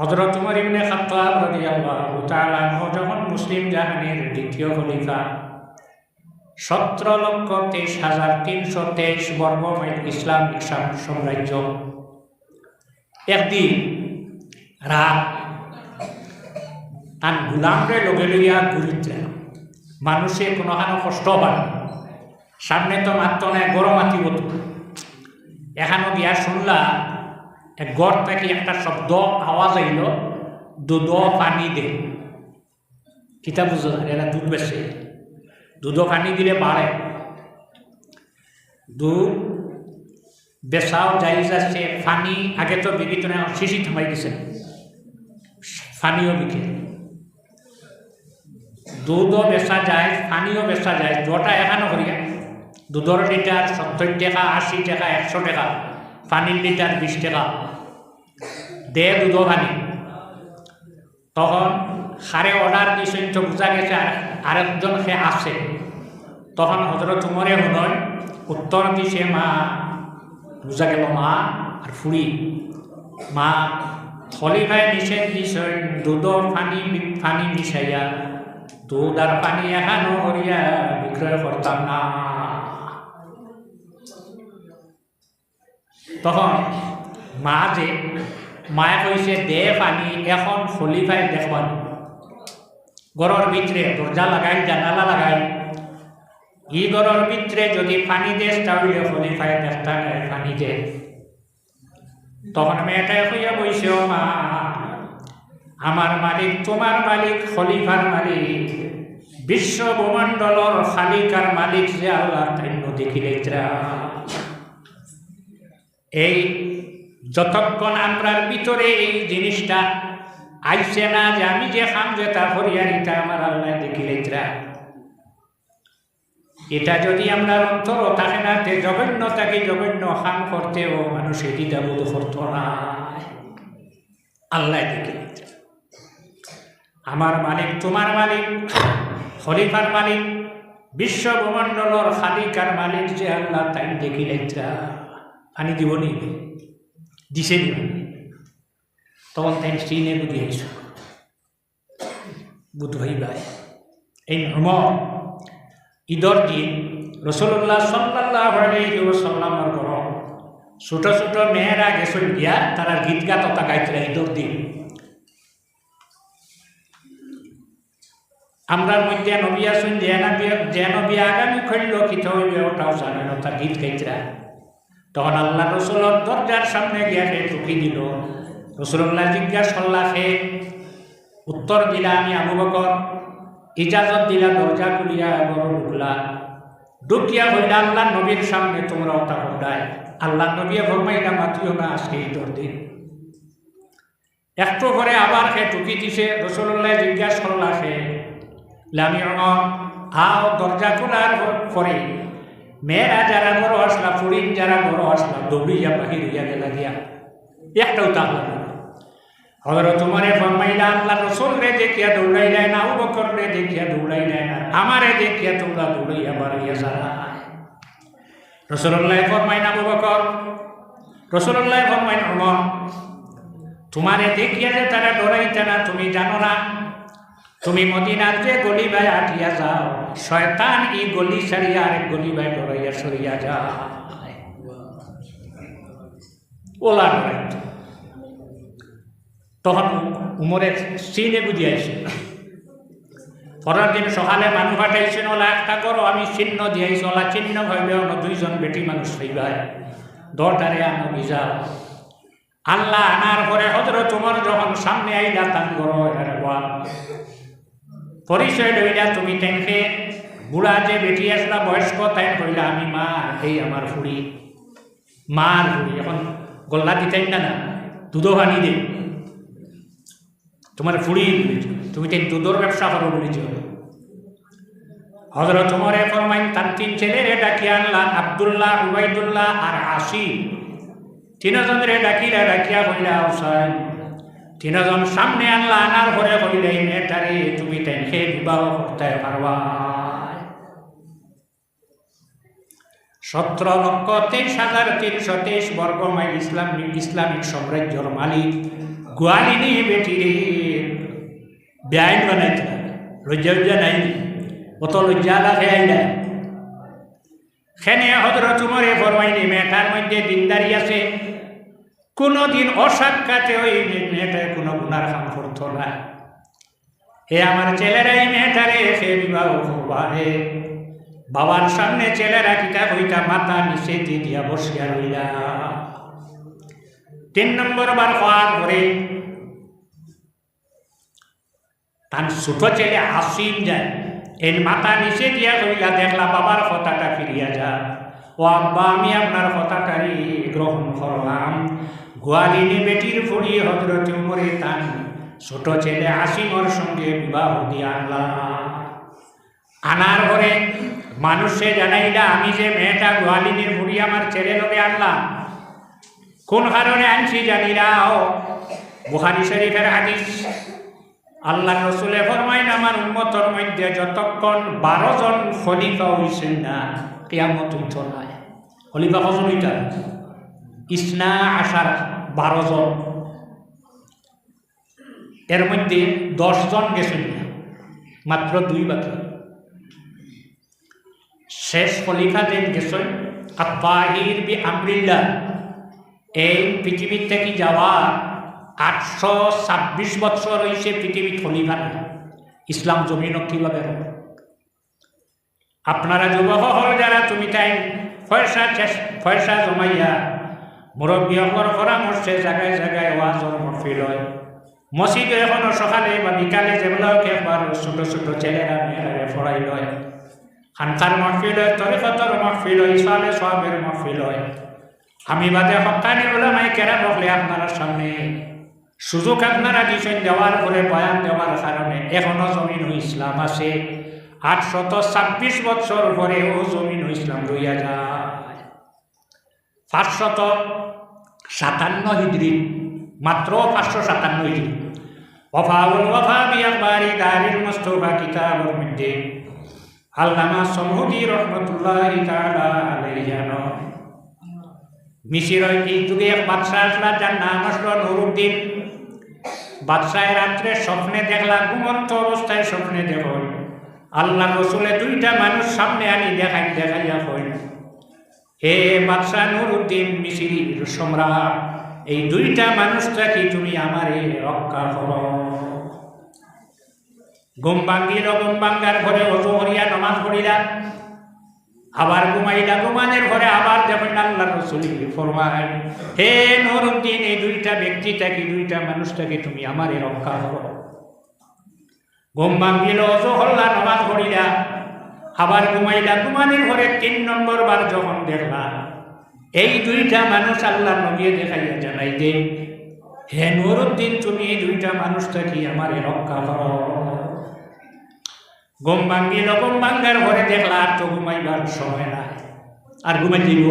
হজরত উমর ইবনে খাত্তাব রাদিয়াল্লাহু তাআলা যখন মুসলিম জাহানের দ্বিতীয় খলিফা, সতেরো লক্ষ তেইশ হাজার তিনশো তেইশ বর্গ মাইল ইসলামিক সাম্রাজ্য। একদিন রাত, তার গুলামরে লগে লইয়া ঘুরিতে মানুষে কোনো হানো কষ্ট পায় না। সামনে তো মাত্র নাই, গরম আতিব তো এখানো গিয়া শুনলা গড় থেকে একটা শব্দ আওয়াজ আইল দুধ পানি দে। কিতা বুঝো এরা দুধ বেছে দুধ পানি দিলে বাড়ে দুধ বেচাও যাই যাচ্ছে ফানি আগে তো বিকিত না শিশি থামাই গেছে ফানিও বিকে। দুধও বেচা যায়, পানিও বেচা যায়, দুটা এখানো করিয়া দুধের লিটার সত্তর টাকা, আশি টাকা, একশো টাকা। পানির লিটার বিশ টাকা। দে দুধ পানি। তখন সারে অর্ডার দিয়েছেন তো বোঝা গেছে আর আরেকজন সে আছে। তখন হজরত উমরে হুনয় উত্তর দিছে, মা বোঝা গেল মা আর ফুড়ি মা থলিফায় নিষেধ দিছেন দুধ পানি পানি মিশাইয়া দুধ আর পানি এখানো করিয়া বিক্রয় করতাম না তখন মা যে মায়ে কইছে দে পানি, এখন খলিফায় দেখবান। গরর ভিতরে দরজা লাগাই, জানালা লাগাই। ই গরর ভিতরে যদি পানি দেশ, তাহলে খলিফায় দেখতা পানি দে তখন মেয়েটাই হইয়া বইছে মা আমার মালিক তোমার মালিক খলিফার মালিক, বিশ্ব ভূমণ্ডলর খালিকার মালিক যে আল্লাহ তাই দেখিলে এই যতক্ষণ আমরার ভিতরে এই জিনিসটা আইসে না যে আমি যে খাম যে তা হরিয়ারিটা আমার আল্লাহ দেখিলে এটা যদি আমরা অন্তর থাকে না, তে জঘন্যতাকে জঘন্য খাম করতেও মানুষ এটিটা বোধ করতো না। আল্লাহ দেখিলে আমার মালিক, তোমার মালিক, খলিফার মালিক বিশ্ব ভূমণ্ডলর খালিকার মালিক যে আল্লাহ তাই দেখিলে পানি দিব নি দিছে নি তখন তাই স্ত্রীনে বুঝি আইস বুধ ভাই ভাই এই নর্ম ঈদর দিন রসল্লাহ সাল্লাহ সাল্লামর ঘর ছোট ছোট মেয়েরা গেছিল গিয়া তারা গীত গাত গাইছিল ঈদর দিন। আমরার মধ্যে নবী আসুন যে নবী নবী আগামী খৈল কিত হইবে ওটাও জানে না তার গীত গাইতরা তখন আল্লাহ রসুলের দরজার সামনে গিয়া সে টুকি দিল। রসুল্লাহ জিজ্ঞাসা সে উত্তর দিলা আমি আবু বকর। ইজাজত দিলা, দরজা খুলিয়া বড় ঢুকলা। ঢুকিয়া হইলা আল্লাহ নবীর সামনে তোমরা ওটা হডায় আল্লাহ নবী ফরমাইলা, মাতিও না সেই দিন। একটু পরে আবার সে টুকি দিছে। রসুল্লাহ জিজ্ঞাসা করলা সে লামি আও দরজা খোলার পরে মেয়েরা যারা বড় আসলা ফুরিন যারা বড় আসলা দৌড়িয়া বাহির হইয়া গেলা গিয়া একটাও তাহলে না। হজরত তোমারে ফরমাইলা, আল্লাহ রসুল রে দেখিয়া দৌড়াইলাই না, আবু বকর রে দেখিয়া দৌড়াইলাই না, আমারে দেখিয়া তোমরা দৌড়াইয়া বাড়িয়া যারা। রসুল্লাহ ফরমাইন, আবু বকর রসুল্লাহ ফরমাইন তোমারে দেখিয়া যে তারা ডরাইতে না, তুমি জানো না তুমি মদিনার যে গলি ভাই আটিয়া যাও, শয়তান ই গলি সারিয়া আরেক গলি ভাই ডরাইয়া সরিয়া যায় ওলা ডরাইত তখন উমরের চিনে বুঝিয়াছে পরের দিন সকালে মানুষ পাঠাইছেন ওলা একটা করো, আমি চিহ্ন দিয়াইছি, ওলা চিহ্ন ভাবে অন্য দুইজন বেটি মানুষ হইবাই দরটারে আনো বিজাও আল্লাহ আনার পরে হজরত তোমার যখন সামনে আইলা, তান করো পরিচয় লইলা তুমি তেনকে বুড়া যে বেটি আসলা বয়স্ক, তাই কইলা আমি মা এই আমার ফুড়ি মার ফুড়ি এখন গল্লা দিতেন না না দুধও পানি দে। তোমার ফুড়ি তুমি তাই দুধর ব্যবসা করো বলেছ হজরত তোমারে ফরমাইন তার তিন ছেলেরে ডাকি আনলা, আবদুল্লাহ, উবাইদুল্লাহ আর আসি তিনজনের ডাকিলা, ডাকিয়া কইলা হুসাইন তিনজন সামনে আনলা, আনার ঘরে কইলে মেয়েটারে তুমি তেনকে বিবাহ করতে পারবা। সতেরো লক্ষ তেইশ হাজার তিনশো তেইশ বর্গ মাইল ইসলামিক ইসলামিক সাম্রাজ্যর মালিক গোয়ালিনী বেটিরে বেআইন বানাইতে লজ্জা উজ্জা নাই অত লজ্জা লাগে আইলা। খেনে হজরত উমরে ফরমাইনি মেয়েটার মধ্যে দিনদারি আছে কোনোদিন অসাক্ষাতে ওই মেয়েটার কোনো গুণার কাম করতো না। হে আমার ছেলেরাই মেয়েটারে সে বিবাহ করবারে। বাবার সামনে ছেলেরা কিতা কইতা মাথা নিচে দিয়ে বসিয়া রইলা। তিন নম্বর বার হওয়ার পরে তার ছোট ছেলে আসিম যায়। এই মাথা নিচে দিয়া কইলা দেখলা বাবার কথাটা ফিরিয়া যা ও আব্বা, আমি আপনার কথাটাই গ্রহণ করলাম। গোয়ালিনী বেটির ফুড়ি হজরত উমরে তান ছোট ছেলে আসিমর সঙ্গে বিবাহ দিয়ে আনলাম। আনার পরে মানুষে জানাইলা, আমি যে মেয়েটা গোয়ালিনীর ফুড়ি আমার ছেলে লোকে আনলাম, কোন কারণে আনছি জানি না বুহারি শরীফের হাদিস, আল্লাহ রসুলে ফরমাইন, আমার উন্মতর মধ্যে যতক্ষণ বারো জন খলিফা হইছেন না, কেয়ামত উঠত নাই। খলিফা হইতা ইসনা আসার বারো জন। এর মধ্যে দশজন গেছেন মাত্র দুই বাকি। শেষ খলিফা দেন গেছেন আত্মাহির বি আমরিল্লা এই পৃথিবীর থেকে যাওয়া আটশো ছাব্বিশ বছর হয়েছে পৃথিবী খলিফা ইসলাম জমিন কীভাবে হবে? আপনারা যুবক হল যারা, তুমি তাই পয়সা পয়সা জমাইয়া মুরব্বী হকর পরামর্শে জায়গায় জায়গায় ওয়াজর মহফিল হয় মসজিদে এখনও সকালে বা বিকালে যেগুলোকে একবার ছোট ছোট ছেলেরা মেয়েরা ফড়াই লয়। খানকার মহফিল হয় তরিকতর মহফিল হয় ইসালে সবের মহফিল হয় আমি বাদে হকানি ওলামাই কেরা বকলে আপনারা সামনে। সুযোগ আপনারা দিচ্ছেন দেওয়ার পরে বয়ান দেওয়ার কারণে এখনও জমিন ইসলাম আছে। আটশত ছাব্বিশ বছর জমিন ও ইসলাম রইয়া যায়। পাঁচশত সাতান্ন হিজড়ি মাত্র পাঁচশো সাতান্ন হিজড়ি ওফাউল ওফা বিয়াবারি দারিল মুস্তফা কিতাবুর মধ্যে আল্লামা সমহুদি রহমতুল্লাহ তাআলা আলাইহি জানো মিশির এই যুগে এক বাদশাহ আসলা, যার নাম আসলো নুরুদ্দিন। বাদশাহ রাত্রে স্বপ্নে দেখলা ঘুমন্ত অবস্থায় স্বপ্নে দেখ আল্লাহ রসুলে দুইটা মানুষ সামনে আনি, দেখাই দেখাইয়া হই হে বাদশাহ নুরুদ্দিন মিশির সম্রাট, এই দুইটা মানুষটা কি তুমি আমারে রক্ষা করো? ঘুম ভাঙ্গিল ঘরে অজু হরিয়া নমাজ পড়িলা আবার ঘুমাইলা, ঘুমানের ঘরে আবার যখন আল্লাহ রসুল ফরমায়, হে নুরুদ্দিন, এই দুইটা ব্যক্তিটাকে দুইটা মানুষটাকে তুমি আমারে রক্ষা করো? ঘুম ভাঙ্গিল, অজু হল্লা নমাজ পড়িলা আবার ঘুমাইলা ঘুমানের ঘরে তিন নম্বর বার যখন দেখলা এই দুইটা মানুষ আল্লাহ নবিয়ে দেখাইয়া জানাই দে হে নুরুদ্দিন, তুমি এই দুইটা মানুষটাকে আমারে রক্ষা করো। ঘুম ভাঙ্গিল ঘুম ভাঙ্গার ঘরে দেখলা আর তো ঘুমাইবার সময় নাই। আর ঘুমাই দিব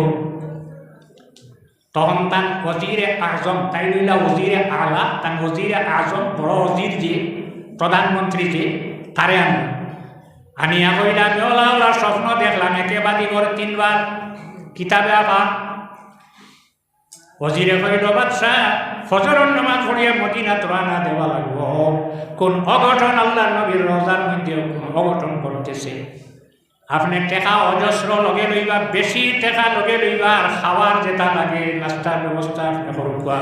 তখন তান ওজিরে আজম, তাই লইলা ওজিরে আলা, তান ওজিরে আজম, বড় ওজির যে, প্রধানমন্ত্রী যে, তারে আনল আনিয়া কইলা বেলা ওলা স্বপ্ন দেখলাম একেবাদি করে তিনবার কিতাবে আবার ওজিরে কইল বাদশাহ, ফজরের নামাজ পড়িয়ে মদিনাত রানা দেওয়া লাগবো। কোন অঘটন আল্লাহ নবীর রোজার মধ্যে কোন অঘটন করতেছে আপনি টেকা অজস্র লগে লইবা, বেশি টেকা লগে লইবা, আর খাওয়ার যেটা লাগে, নাস্তার ব্যবস্থা করবা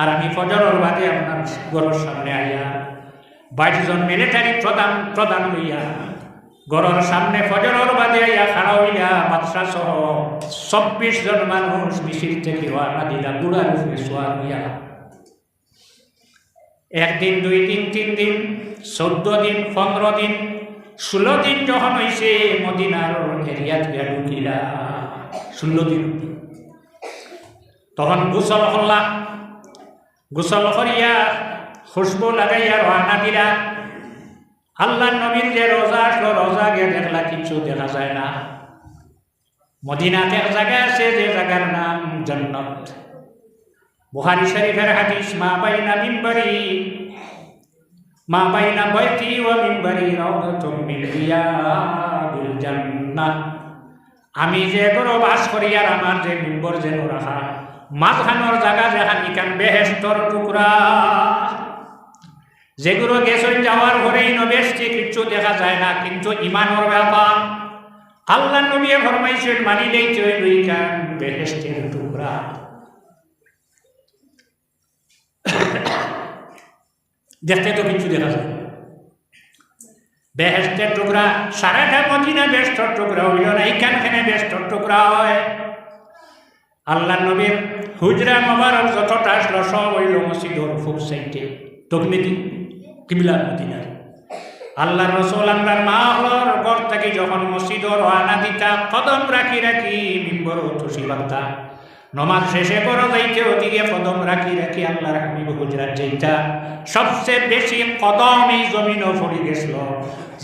আর আমি ফজরের বাদে আপনার ঘরের সামনে আইয়া বাইশজন মিলিটারি প্রধান প্রধান লইয়া ঘরের সামনে ফজরের বাদে আইয়া খাড়া হইয়া বাদশাহ সহ চব্বিশ জন মানুষ মিছিল থেকে রওনা দিলা গুড়ার শোয়া হইয়া একদিন, দুই দিন, তিন দিন, চোদ্দ দিন, পনেরো দিন, ষোলো দিন যখন হয়েছে মদিনার এরিয়াত গিয়া ষোলো দিন তখন গোসল করলা। গোসল করিয়া খুশবু লাগাইয়া রওনা দিলা। আল্লাহ নবীর যে রোজা আসলো, রোজা গিয়ে দেখলা কিছু দেখা যায় না। মদিনাতে এক জায়গা আছে, যে জায়গার নাম জন্নত। বুহারি শরীফের হাদিস, মা বাইনা মিম্বরি, মা বাইনা বৈতি ও মিম্বরি জান্নাহ। আমি যে গরো বাস করি আর আমার যে মিম্বর যেন রাখা, মাঝখানোর জায়গা যেখান ইকান বেহেস্তর টুকরা। যেগুলো গেছেন যাওয়ার ঘরেই নবেশটি কিচ্ছু দেখা যায় না, কিন্তু ইমানোর ব্যাপার। আল্লাহ নবী ফরমাইছেন, মানিলেই চই লইকান টুকরা। দেখতে তো কিছু দেখা যায় বেহেস্তের টুকরা, সারাটা মদিনা বেষ্টর টুকরা হইল না, এইখানখানে বেষ্টর টুকরা হয়। আল্লাহ নবীর হুজরা মোবারক যতটা আসলো, সব হইল মসজিদর সাইডে তকমিদি কিবলা মদিনার। আল্লাহ রসুল আমরার মা হলর ঘর থেকে যখন মসজিদর আনা দিতা, কদম রাখি রাখি মিম্বর তুষি নমাজ শেষে করো যাইতে ওদিকে কদম রাখি রাখি আল্লাহর হাবিব গুজরাট যাইতা। সবচেয়ে বেশি কদম এই জমিনও পড়ে গেছিল।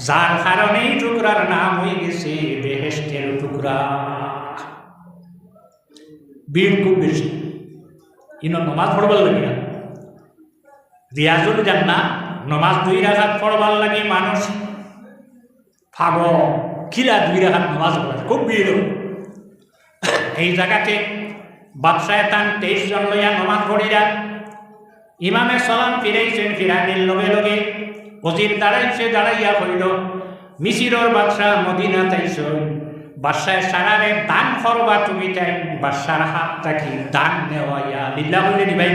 যার কারণে এই টুকরার নাম হয়ে গেছে বেহেস্তের টুকরা। ভিড় খুব বেশি। ইনো নমাজ পড়বার লাগে রিয়াজুল জান্না নমাজ দুই রাখাত পড়বার লাগে মানুষ ফাগ, কিরা দুই রাখাত নমাজ পড়ে? খুব ভিড় এই জায়গাতে বাদশায় তান তেইশ জন লইয়া নমাজ পড়িয়া ইমামে সলাম ফিরাইছেন ফিরানির লগে লগে। অজির দাঁড়াইছে দাঁড়াইয়া হইল। মিশিরর বাদশাহ মদিনা তাইছ বাদশায় সারারে দান করবা তুমি তাই বাদশার হাত থাকি দান নেওয়াইয়া। লিল্লা হইলে নিবাই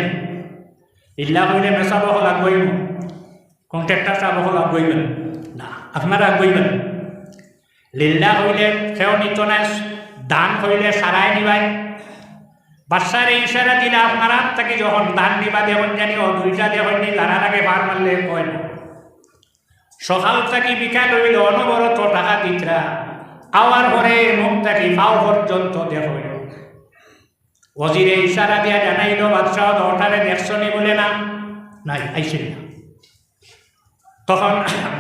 লিল্লা হইলে মেশা বহল আগুয়াইব কন্ট্রাক্টার চা বহল আগুয়াইবেন না আপনারা আগুয়াইবেন লীলা হইলে সেও নিত না দান হইলে সারাই নিবাই বাচ্চার ইশারা দিলে আপনারা তাকে যখন দান নিবা দেবেন জানি ও দুইটা দেবেন নি লারার আগে বার মারলে কয় না সকাল থাকি বিকাল হইল অনবরত টাকা দিতরা আওয়ার পরে মুখ থাকি পাও পর্যন্ত দেখ ওজিরে ইশারা দিয়া জানাইল বাদশাহ দরটারে দেখছনি বলে না? নাই আইসিল না। তখন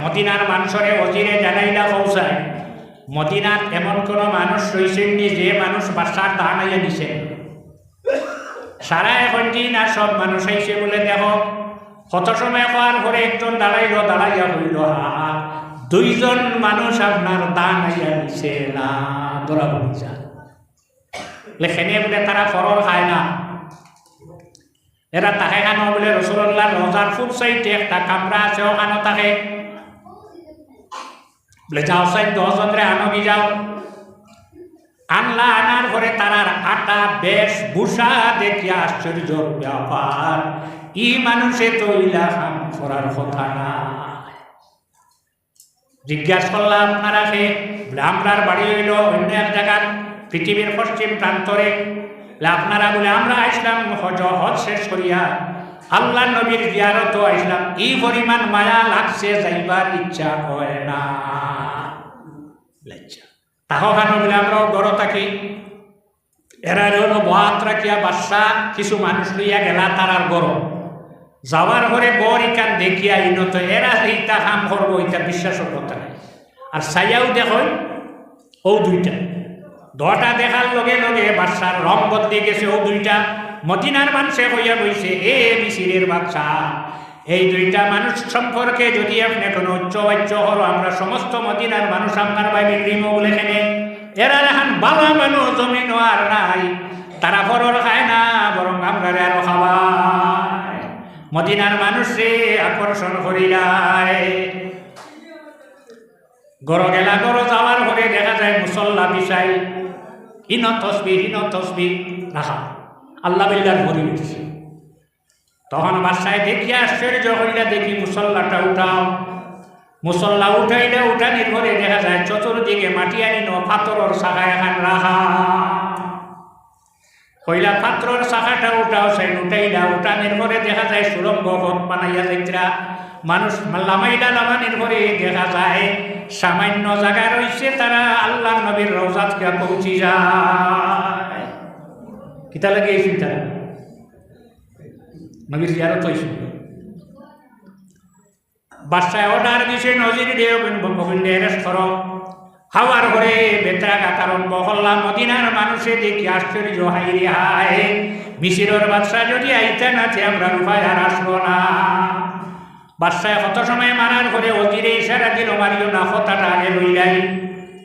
মদিনার মানুষরে অজিরে জানাইলা পৌঁছায় মদিনাত এমন কোনো মানুষ রয়েছেননি যে মানুষ বাসার দান আইয়া দিছে। সারা এখন দিন আর সব মানুষ আইসে বলে দেখো, কত সময় হওয়ার পরে একজন দাঁড়াইল, দাঁড়াইয়া হইল হা দুইজন মানুষ আপনার দান আইয়া দিছে, না দোলা বলিছা লেখেনে বলে তারা ফরল খায় না। এরা তাকে খানো বলে রসুল্লাহ রোজার ফুট সাইডে একটা কামরা আছে ওখানে তাকে বলে যাও সাইড দশজন রে আনো কি যাও। আনলা আনার পরে তারার আটা, বেশ ভূষা দেখিয়া আশ্চর্য ব্যাপার ই মানুষে তো ইলা খাম করার কথা না জিজ্ঞাসা করলাম আপনারা সে আমরার বাড়ি হইল অন্য এক জায়গার পৃথিবীর পশ্চিম প্রান্তরে আপনারা বলে, আমরা আসলাম হজ হজ শেষ করিয়া আল্লাহ নবীর জিয়ারত আসলাম এই পরিমাণ মায়া লাগছে, যাইবার ইচ্ছা হয় না। লজ্জা তাহখানো বলে, আমরাও গড় থাকি। এরা হলো বহাত রাখিয়া বাদশা, কিছু মানুষ লইয়া গেলা তারার গড়। যাওয়ার ঘরে গড় ইকান দেখিয়া ইনত এরা এইটা কাম করব এইটা বিশ্বাসের কথা নাই আর সাইয়াও দেখুন ও দুইটা। দটা দেখার লগে লগে বাদশার রং বদলে গেছে ও দুইটা। মদিনার মানুষে হইয়া বইছে, এ মিশিরের বাচ্চা এই দুইটা মানুষ সম্পর্কে যদি আপনি কোনো উচ্চবাচ্য হলো আমরা সমস্ত মদিনার মানুষ আপনার বাইরে রিম বলে খেনে এরা এখন বাবা মানুষ জমিন আর নাই, তারা ফরর খায় না, বরং আমরা আরও খাবায় মদিনার মানুষে আকর্ষণ করিলায়। গড় গেলা গড় যাওয়ার পরে দেখা যায় মুসল্লা বিষাই হিন তসবি হিন তসবি রাখা আল্লাহ বিল্লার ভরি উঠছে তখন বাসায় দেখি আশ্চর্য হইলে, দেখি মুসল্লাটা উঠাও। মুসল্লা উঠাইলে উঠানির ঘরে দেখা যায়, চতুর্দিকে মাটি আনিন পাথরের শাখা এখান রাখা কইলা, পাত্রর শাখাটা উঠাও, সেই উঠাইলা উঠানির ঘরে দেখা যায় সুরঙ্গ পথ বানাইয়া যাইত্রা মানুষ লামাইলা লামানির ঘরে দেখা যায়। সামান্য জায়গা রয়েছে তারা আল্লাহ নবীর রোজাতকে পৌঁছি যায়। কিতা লাগে এই চিন্তা? নবীর জিয়ারত হয়েছিল বাসায় অর্ডার দিছে, নজির দিয়ে গোবিন্দ এরেস্ট করো হাওয়ার ঘরে বেতরা কাতারণ বহল্লা মদিনার মানুষে দেখি আশ্চর্য হাই রে হায়। মিশিরের বাদশাহ যদি আইতে না আমরা উপায় আর আসব না। বাদশায় কত সময় মারার ঘরে অজিরে ইশারা দিল, মারিও না, কথাটা আগে লইলাই।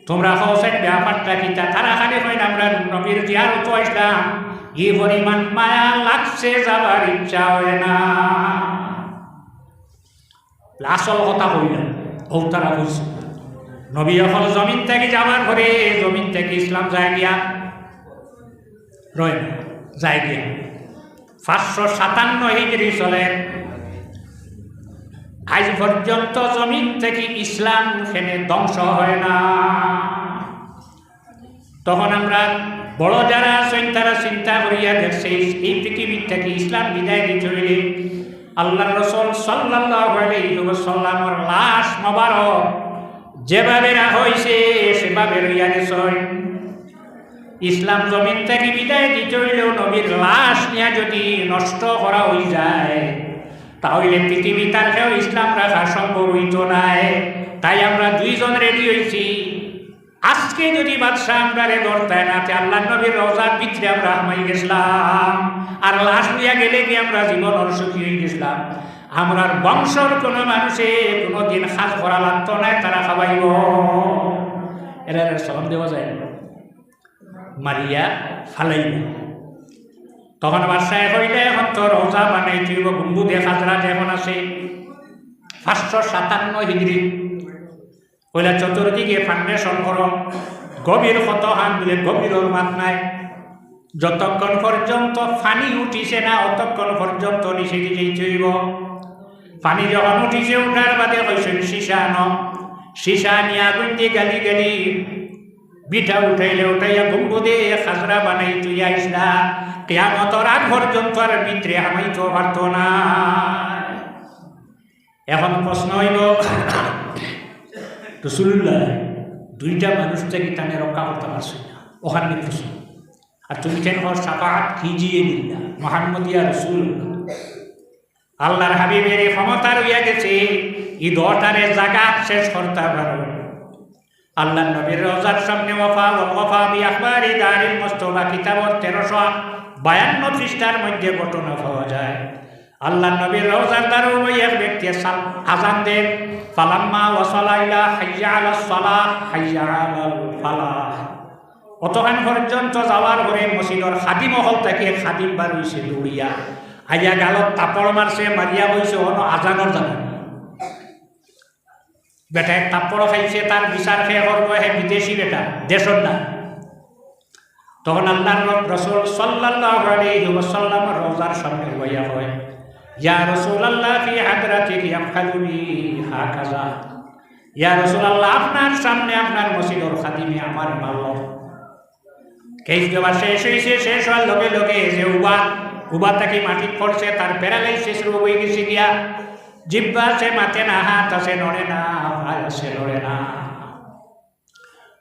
তোমরা হোসেন ব্যাপারটা কিতা তারা খালি হইন আমরা নবীর জিয়ারত আসলাম। ই পরিমাণ মায়া লাগছে যাবার ইচ্ছা হয় না। আসল কথা হইল ও তারা বলছে নবী এখন জমিন থেকে যাবার পরে জমিন থেকে ইসলাম যায় গিয়া, রয় যায় গিয়া। পাঁচশো সাতান্ন হিজড়ি চলেন আজ পর্যন্ত জমিন থেকে ইসলাম সেনে ধ্বংস হয় না। তখন আমরা বড় যারা আছেন, তারা চিন্তা করিয়া দেখছে, এই পৃথিবীর থেকে ইসলাম বিদায় দিয়ে চলিলে আল্লাহ রসল সাল্লাহর লাশ মোবারক যেভাবে হয়েছে সেভাবে রইয়া গেছেন ইসলাম জমিন থেকে বিদায় দিতে হইলেও নবীর লাশ নিয়ে যদি নষ্ট করা হয়ে যায় তাহলে পৃথিবী তার ইসলাম রাখা সম্ভব হইত নাই। তাই আমরা দুইজন রেডি হয়েছি আজকে যদি বাদশাহ আমরা রে ধরতায় না আল্লাহ নবীর রোজার ভিতরে আমরা হামাই গেছিলাম। আর লাশ লইয়া গেলে কি আমরা জীবন অসুখী হয়ে গেছিলাম? আমরার বংশর কোনো মানুষে কোনো দিন সাজ করা লাগতো না তারা খাবাইব। এরা সব দেওয়া যায় না। মারিয়া ফালাইল তখন বাদশাহ কইলে, এখন তো রোজা বানাই তুইব গুম্বুদে খাজরা যেমন আছে পাঁচশো সাতান্ন হিজড়ি কইলা চতুর্দিকে ফাউন্ডেশন করো। গভীর কত হান দিলে গভীর মাত নাই। যতক্ষণ পর্যন্ত ফানি উঠিছে না, অতক্ষণ পর্যন্ত নিচে দিকেই চইব। পানি যখন উঠিছে, উঠার বাদে কইছেন সীসা ন সীসা নিয়ে আগুন গালি গালি, বিঠা উঠাইলে উঠাইয়া গুম্বুদে খাজরা বানাই তুই আইস না। কেয়ামতর আগ পর্যন্ত আর ভিতরে হামাইতে পারত না। এখন প্রশ্ন হইল রসুল্লাহ দুইটা মানুষ থেকে টানে রক্ষা করতে পারছি না। ওখানে প্রশ্ন, আর তুমি কেন সাফাত খিজিয়ে দিল্লা মোহাম্মদিয়া রসুল আল্লাহর হাবিবের ক্ষমতা রইয়া গেছে। ই দটারে জায়গা শেষ করতে পারবে আল্লাহ নবীর রোজার সামনে ওফা ওফা বি আখবারি দারিল মুস্তফা কিতাবর তেরোশো বায়ান্ন পৃষ্ঠার মধ্যে ঘটনা পাওয়া যায়। আল্লাহ নবীর রোজার দ্বারা এক ব্যক্তি আজান দেন, ফালাম্মা ওয়াসালাইলা হাইয়া আলা সালাহ হাইয়া আলাল ফালাহ অতখান পর্যন্ত যাওয়ার পরে মসজিদর খাদিম হল থেকে খাদিম বার দৌড়িয়া আইয়া গালত তাপড় মারছে মারিয়া হইছে অন আজানোর জানা। বেটায় তাপড় খাইছে তার বিচার খেয়ে করব হে বিদেশি বেটা দেশর না। তখন আল্লাহর রসুল সাল্লাল্লাহু আলাইহি ওয়াসাল্লাম রোজার সামনে বইয়া হয় ইয়া রাসূলুল্লাহ ফি হাদরাতিহি ইয়াফালুনি হাকাজা। ইয়া রাসূলুল্লাহ আপনার সামনে আপনার মসজিদর খাদিমে আমার মারল কেস দেওয়া শেষ হয়েছে শেষ হওয়ার লগে লগে যে উবা উবা তাকে মাটি পড়ছে তার প্যারালাইসিস রোগ হয়ে গেছে গিয়া। জিব্বা আছে, মাতে না, হাত আছে নড়ে না, ভাই আছে নড়ে না।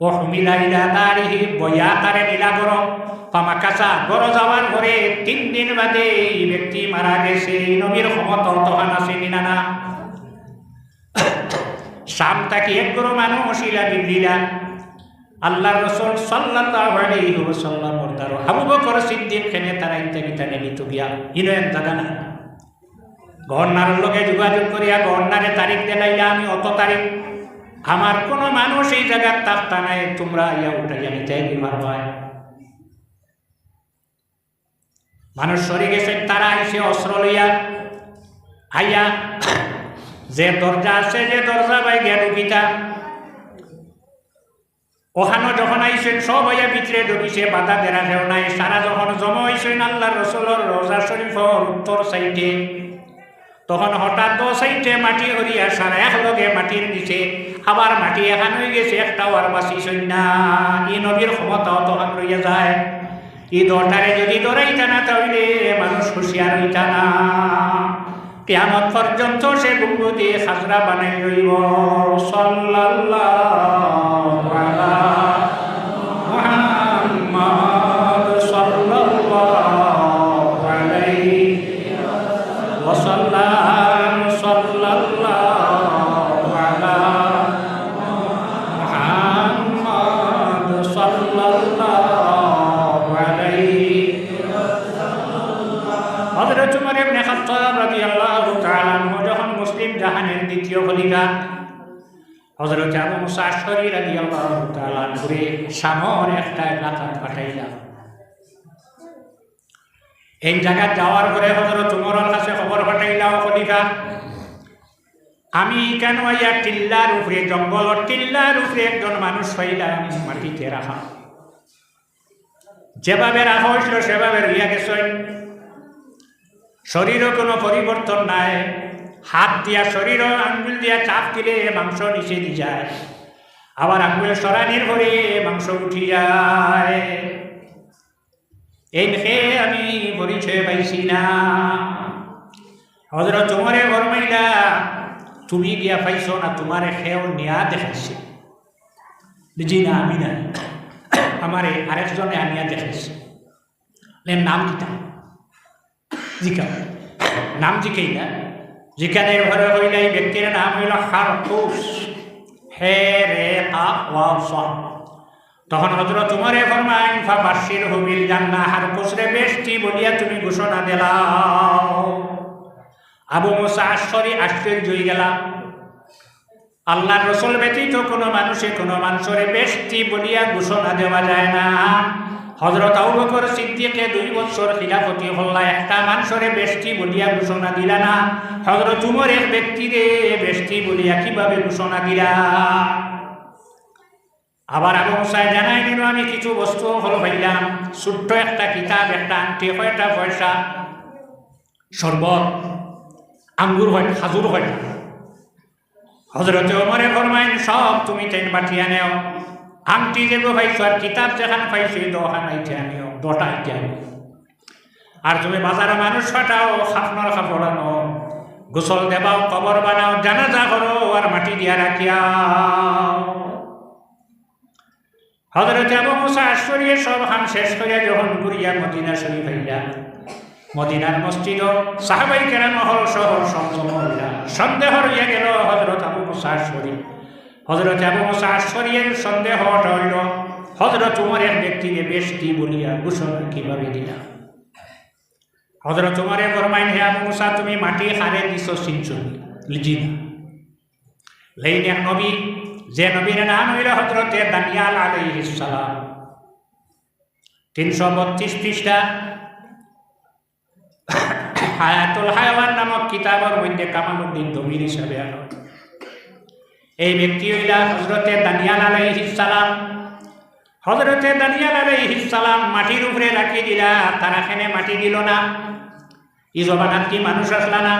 ও মিলা ইলা তারিহি বয়া তারে নীলা গরম পামাকাসা গর যাওয়ার পরে তিন দিন বাদে এই ব্যক্তি মারা গেছে। নবীর ক্ষমত তখন আছে নিনা। না শাম তাকে এক গরু মানুষ ইলা বিবলিলা আল্লাহ রসুল সাল্লাল্লাহু আলাইহি ওয়াসাল্লাম দারো আবু বকর সিদ্দিক খেনে তারা ইত্যাদি তানে নিত গিয়া ইনো এক জায়গা না গহর্নার লোকে যোগাযোগ করিয়া গহর্নারে তারিখ দেলাইলা, আমি অত তারিখ। আমার কোনো মানুষ এই জায়গার তাপ্তা নাই তোমরা ইয়া উঠাইয়া নিতে পারবাই মানুষ সরে গেছে, তারা আইসে অস্ত্র লইয়া। আইয়া, যে দরজা আছে, যে দরজা বাই গিয়া ঢুকিতা ওখানো যখন আইসেন, সব হইয়া ভিতরে ঢুকিছে, বাধা দেরা দেও নাই। সারা যখন জমা হইছেন আল্লাহ রসুলর রোজা শরীফর উত্তর সাইডে তখন হঠাৎ দো সাইডে মাটি হরিয়া সারা একলগে মাটির নিচে। আবার মাটি এখান হয়ে গেছে, একটাও আর বাঁচিছেন না। ই নবীর ক্ষমতাও তখন রইয়া যায়। ই দরটারে যদি দৌড়াইতা না তাহলে মানুষ হুঁশিয়ার হইতা না। কেয়ামত পর্যন্ত সে গুঙ্গু দিয়ে খাজরা বানাই রইব সাল্লাল্লাহু হজরত আবু মুসা শরীর আলী আল্লাহ তাআলা ঘুরে সামর একটা এলাকা পাঠাইলাম। এই জায়গায় যাওয়ার পরে কাছে খবর আমি কেন ইয়া টিল্লার উপরে, জঙ্গল টিল্লার উপরে একজন মানুষ পাইলাম মাটিতে রাখা। যেভাবে রাখা হয়েছিল, সেভাবে রইয়া গেছেন। শরীরও কোনো পরিবর্তন নাই। হাত দিয়া শরীর আঙ্গুল দিয়া চাপ দিলে মাংস নিচে দিয়ে যায়। আবার আঙ্গুল সরানির ভরে মাংস উঠি যায়। এই দেখে আমি পরিচয় পাইছি না। হজরত তোমারে ফরমাইলা তুমি গিয়া পাইছ না, তোমারে খেয়েও নিয়া দেখাইছে। জি না, আমি না আমারে আরেকজনে আনিয়া দেখাইছে। নাম কিতা জিকা। নাম জিকেই না? যেখানে ঘরে হইলে এই ব্যক্তির নাম হইল খারতুস হে রে তখন হজরত উমরে ফরমাইন ফাবাশির হুবিল জান্নাহ হার কুসরে বেশটি বলিয়া তুমি ঘোষণা দিলাও। আবু মুসা আশ্বরী আশ্চর্য হয়ে গেলা। আল্লাহর রসুল ব্যতীত কোনো মানুষে কোনো মানুষের বেশটি বলিয়া ঘোষণা দেওয়া যায় না। হজরত আবু বকর সিদ্দিকে দুই বছর খিলাফতি হল্লা একটা মানুষের বেষ্টি বলিয়া ঘোষণা দিলা না। হজরত উমরের ব্যক্তিরে বেষ্টি বলিয়া কীভাবে ঘোষণা দিলা? আবার আবু মুসায় জানাই দিল, আমি কিছু বস্তু হল ভাইলাম ছোট্ট একটা কিতাব, একটা আংটি, কয়টা পয়সা? শরবত, আঙ্গুর হয় খাজুর হয় হজরতে ওমরে ফরমাইন সব তুমি তেন পাঠিয়ে নেও। আংটি যে পাইছো আর কিতাব যেখানে পাইছো দোকান আইতে আনিও, দটা আইতে আনিও। আর তুমি বাজারে মানুষ ফাটাও খাপনার কাপড় আনো, গোসল দেবাও, কবর বানাও, জানাজা করো, আর মাটি দিয়া রাখিয়াও। হজরত আবু মুসা আশ্বরিয়ে সব হাম শেষ করিয়া যখন ঘুরিয়া মদিনা শরীফ হইয়া মদিনার মসজিদ সাহাবাই কেরাম হল শহর হইয়া সন্দেহ রইয়া গেল হজরত আবু মুসা আশ্বরী হজরত আবু মুসা আশ্বরিয়ের সন্দেহ হইল হজরত উমরের ব্যক্তিকে বেশটি বলিয়া ঘোষণা কীভাবে দিলা? হজরত উমরে ফরমাইন, হে আবু মুসা, তুমি মাটি হারে দিছ সিঞ্চন লিজি না লেইন নবী, যে নবীর নাম হইল হজরতে দানিয়াল আলাইহিস সালাম। তিনশো বত্রিশ পৃষ্ঠা। হায়াতুল হায়াওয়ান নামক কিতাবের মধ্যে কামালুদ্দিন দমির হিসাবে আনো এই ব্যক্তি হইলা হজরতে দানিয়াল আলাইহিস সালাম। হজরতে দানিয়াল আলাইহিস সালাম মাটির উপরে রাখি দিলা, তারা মাটি দিল না। ই জবানাত কি মানুষ আসলা না।